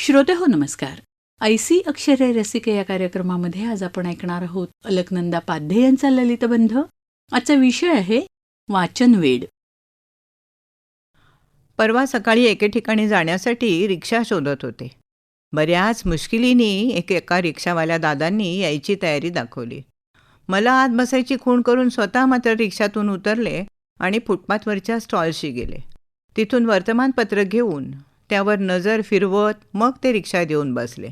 श्रोते हो नमस्कार. ऐसी अक्षरे रसिके या कार्यक्रमामध्ये आज आपण ऐकणार आहोत अलकनंदा पाध्ये यांचा ललितबंध आजचा विषय आहे वाचन वेड. परवा सकाळी एके ठिकाणी जाण्यासाठी रिक्षा शोधत होते. बऱ्याच मुश्किलीने एक एका रिक्षावाल्या दादांनी यायची तयारी दाखवली. मला आत बसायची खूण करून स्वतः मात्र रिक्षातून उतरले आणि फुटपाथवरच्या स्टॉलशी गेले. तिथून वर्तमानपत्र घेऊन त्यावर नजर फिरवत मग ते रिक्षा देऊन बसले.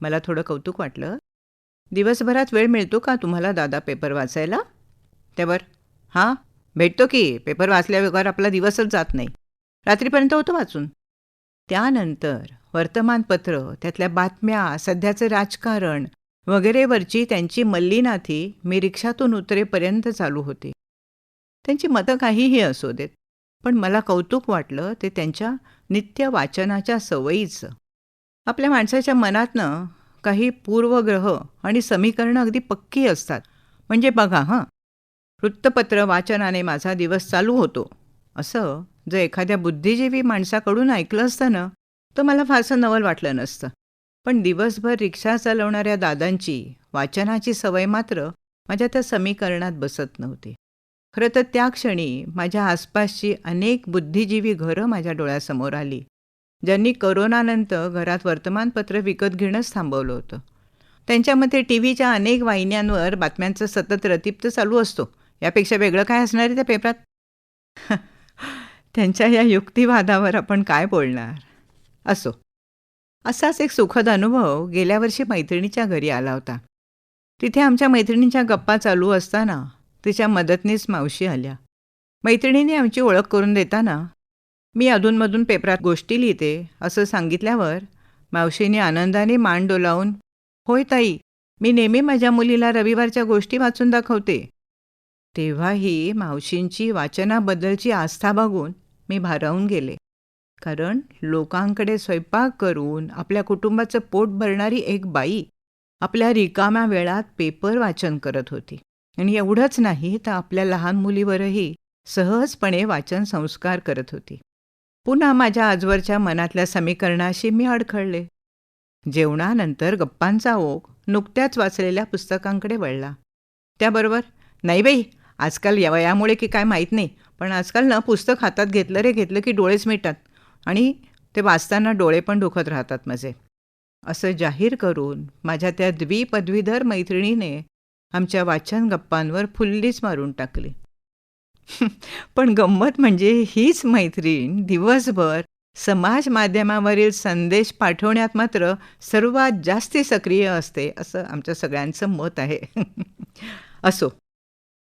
मला थोडं कौतुक वाटलं. दिवसभरात वेळ मिळतो का तुम्हाला दादा पेपर वाचायला? त्यावर हां भेटतो की. पेपर वाचल्याबरोबर आपला दिवसच जात नाही. रात्रीपर्यंत होतं वाचून. त्यानंतर वर्तमानपत्र त्यातल्या बातम्या सध्याचं राजकारण वगैरेवरची त्यांची मल्लीनाथी मी रिक्षातून उतरेपर्यंत चालू होती. त्यांची मतं काहीही असू देत. पण मला कौतुक वाटलं ते त्यांच्या नित्य वाचनाच्या सवयीचं. आपल्या माणसाच्या मनातनं काही पूर्वग्रह आणि समीकरणं अगदी पक्की असतात. म्हणजे बघा हां. वृत्तपत्र वाचनाने माझा दिवस चालू होतो. असं जर एखाद्या बुद्धिजीवी माणसाकडून ऐकलं असतं ना तर मला फारसं नवल वाटलं नसतं. पण दिवसभर रिक्षा चालवणाऱ्या दादांची वाचनाची सवय मात्र माझ्या त्या समीकरणात बसत नव्हती. खरं तर त्या क्षणी माझ्या आसपासची अनेक बुद्धिजीवी घरं माझ्या डोळ्यासमोर आली ज्यांनी करोनानंतर घरात वर्तमानपत्र विकत घेणंच थांबवलं होतं. त्यांच्यामध्ये टी व्हीच्या अनेक वाहिन्यांवर बातम्यांचं सतत रतिप्त चालू असतो. यापेक्षा वेगळं काय असणार आहे त्या पेपरात? त्यांच्या या युक्तिवादावर आपण काय बोलणार? असो. असाच एक सुखद अनुभव गेल्या वर्षी मैत्रिणीच्या घरी आला होता. तिथे आमच्या मैत्रिणींच्या गप्पा चालू असताना तिच्या मदतनीस मावशी आल्या. मैत्रिणीने आमची ओळख करून देताना मी अधूनमधून पेपरात गोष्टी लिहिते असं सांगितल्यावर मावशीने आनंदाने मान डोलावून होय ताई मी नेहमी माझ्या मुलीला रविवारच्या गोष्टी वाचून दाखवते. तेव्हाही मावशींची वाचनाबद्दलची आस्था बघून मी भारावून गेले. कारण लोकांकडे स्वयंपाक करून आपल्या कुटुंबाचं पोट भरणारी एक बाई आपल्या रिकाम्या वेळात पेपर वाचन करत होती. आणि एवढंच नाही तर आपल्या लहान मुलीवरही सहजपणे वाचन संस्कार करत होती. पुन्हा माझ्या आजवरच्या मनातल्या समीकरणाशी मी अडखळले. जेवणानंतर गप्पांचा ओघ नुकत्याच वाचलेल्या पुस्तकांकडे वळला. त्याबरोबर नाही बाई आजकाल वयामुळे की काय माहीत नाही पण आजकाल ना पुस्तक हातात घेतलं रे घेतलं की डोळेच मिटतात. आणि ते वाचताना डोळे पण दुखत राहतात माझे. असं जाहीर करून माझ्या त्या द्विपदवीधर मैत्रिणीने आमच्या वाचन गप्पांवर फुल्लीच मारून टाकली. पण गंमत म्हणजे हीच मैत्रीण दिवसभर समाज माध्यमावरील संदेश पाठवण्यात मात्र सर्वात जास्ती सक्रिय असते असं आमच्या सगळ्यांचं मत आहे. असो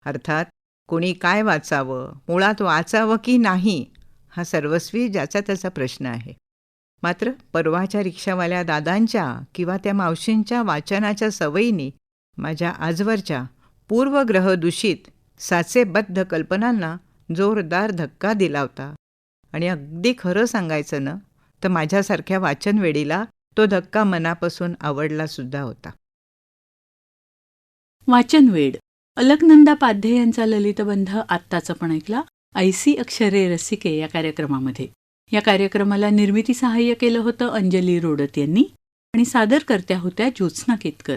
अर्थात कोणी काय वाचावं मुळात वाचावं की नाही हा सर्वस्वी ज्याचा त्याचा प्रश्न आहे. मात्र परवाच्या रिक्षावाल्या दादांच्या किंवा त्या मावशींच्या वाचनाच्या सवयीने माझ्या आजवरच्या पूर्वग्रह दूषित साचेबद्ध कल्पनांना जोरदार धक्का दिला होता. आणि अगदी खरं सांगायचं ना तर माझ्यासारख्या वाचनवेळीला तो धक्का मनापासून आवडला सुद्धा होता. वाचन वेड अलकनंदा पाध्ये यांचा ललितबंध आत्ताचं पण ऐकला. ऐसी अक्षरे रसिके या कार्यक्रमामध्ये. या कार्यक्रमाला निर्मिती सहाय्य केलं होतं अंजली रोडत यांनी आणि सादरकर्त्या होत्या ज्योत्स्ना केतकर.